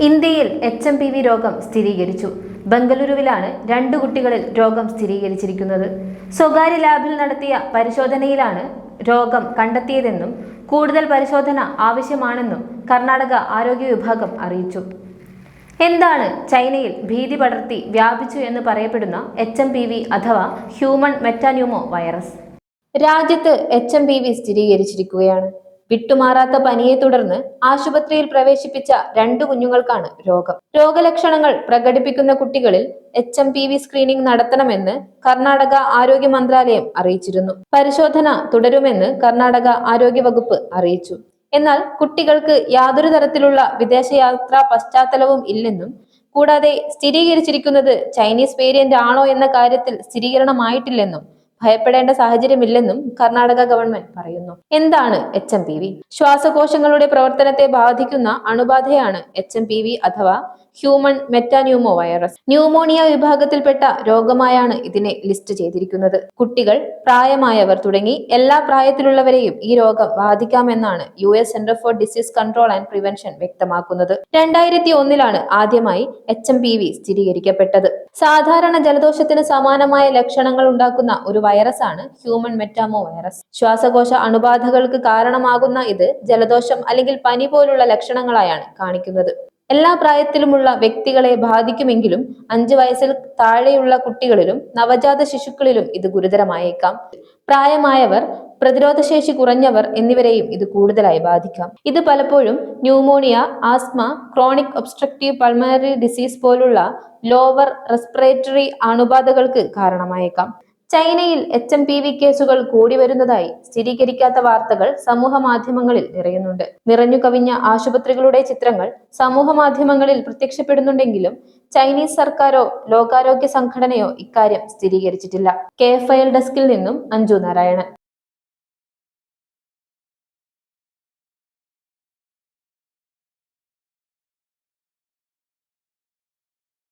ഇന്ത്യയിൽ H M P V രോഗം സ്ഥിരീകരിച്ചു. ബംഗളൂരുവിലാണ് രണ്ട് കുട്ടികളിൽ രോഗം സ്ഥിരീകരിച്ചിരിക്കുന്നത്. സ്വകാര്യ ലാബിൽ നടത്തിയ പരിശോധനയിലാണ് രോഗം കണ്ടെത്തിയതെന്നും കൂടുതൽ പരിശോധന ആവശ്യമാണെന്നും കർണാടക ആരോഗ്യ വിഭാഗം അറിയിച്ചു. എന്താണ് ചൈനയിൽ ഭീതി പടർത്തി വ്യാപിച്ചു എന്ന് പറയപ്പെടുന്ന എച്ച് എം പി വി അഥവാ ഹ്യൂമൺ മെറ്റാന്യൂമോ വൈറസ്? രാജ്യത്ത് എച്ച് എം പി വി സ്ഥിരീകരിച്ചിരിക്കുകയാണ്. വിട്ടുമാറാത്ത പനിയെ തുടർന്ന് ആശുപത്രിയിൽ പ്രവേശിപ്പിച്ച രണ്ടു കുഞ്ഞുങ്ങൾക്കാണ് രോഗം. രോഗലക്ഷണങ്ങൾ പ്രകടിപ്പിക്കുന്ന കുട്ടികളിൽ H M P V screening നടത്തണമെന്ന് കർണാടക ആരോഗ്യ മന്ത്രാലയം അറിയിച്ചിരുന്നു. പരിശോധന തുടരുമെന്ന് കർണാടക ആരോഗ്യ വകുപ്പ് അറിയിച്ചു. എന്നാൽ കുട്ടികൾക്ക് യാതൊരു തരത്തിലുള്ള വിദേശയാത്രാ പശ്ചാത്തലവും ഇല്ലെന്നും കൂടാതെ സ്ഥിരീകരിച്ചിരിക്കുന്നത് ചൈനീസ് വേരിയന്റ് ആണോ എന്ന കാര്യത്തിൽ സ്ഥിരീകരണമായിട്ടില്ലെന്നും ഭയപ്പെടേണ്ട സാഹചര്യമില്ലെന്നും കർണാടക ഗവൺമെന്റ് പറയുന്നു. എന്താണ് എച്ച് എം പി വി? ശ്വാസകോശങ്ങളുടെ പ്രവർത്തനത്തെ ബാധിക്കുന്ന അണുബാധയാണ് എച്ച് എം പി വി അഥവാ ഹ്യൂമൺ മെറ്റാന്യൂമോ വൈറസ് ന്യൂമോണിയ വിഭാഗത്തിൽപ്പെട്ട രോഗമായാണ് ഇതിനെ ലിസ്റ്റ് ചെയ്തിരിക്കുന്നത്. കുട്ടികൾ പ്രായമായവർ തുടങ്ങി എല്ലാ പ്രായത്തിലുള്ളവരെയും ഈ രോഗം ബാധിക്കാമെന്നാണ് U S center for disease control and prevention വ്യക്തമാക്കുന്നത്. രണ്ടായിരത്തി ഒന്നിലാണ് ആദ്യമായി എച്ച് എം പി വി സ്ഥിരീകരിക്കപ്പെട്ടത്. സാധാരണ ജലദോഷത്തിന് സമാനമായ ലക്ഷണങ്ങൾ ഉണ്ടാക്കുന്ന ഒരു വൈറസാണ് ഹ്യൂമൻ മെറ്റാമോ വൈറസ്. ശ്വാസകോശ അണുബാധകൾക്ക് കാരണമാകുന്ന ഇത് ജലദോഷം അല്ലെങ്കിൽ പനി പോലുള്ള ലക്ഷണങ്ങളായാണ് കാണിക്കുന്നത്. എല്ലാ പ്രായത്തിലുമുള്ള വ്യക്തികളെ ബാധിക്കുമെങ്കിലും അഞ്ച് വയസ്സിൽ താഴെയുള്ള കുട്ടികളിലും നവജാത ശിശുക്കളിലും ഇത് ഗുരുതരമായേക്കാം. പ്രായമായവർ പ്രതിരോധശേഷി കുറഞ്ഞവർ എന്നിവരെയും ഇത് കൂടുതലായി ബാധിക്കാം. ഇത് പലപ്പോഴും pneumonia asthma chronic obstructive pulmonary disease പോലുള്ള ലോവർ റെസ്പിറേറ്ററി അണുബാധകൾക്ക് കാരണമായേക്കാം. ചൈനയിൽ എച്ച് എം പി വി കേസുകൾ കൂടി വരുന്നതായി സ്ഥിരീകരിക്കാത്ത വാർത്തകൾ സമൂഹ മാധ്യമങ്ങളിൽ നിറയുന്നുണ്ട്. നിറഞ്ഞു കവിഞ്ഞ ആശുപത്രികളുടെ ചിത്രങ്ങൾ സമൂഹ മാധ്യമങ്ങളിൽ പ്രത്യക്ഷപ്പെടുന്നുണ്ടെങ്കിലും ചൈനീസ് സർക്കാരോ ലോകാരോഗ്യ സംഘടനയോ ഇക്കാര്യം സ്ഥിരീകരിച്ചിട്ടില്ല. കെ എഫ് ഐ എൽ ഡെസ്കിൽ നിന്നും അഞ്ജു നാരായണൻ.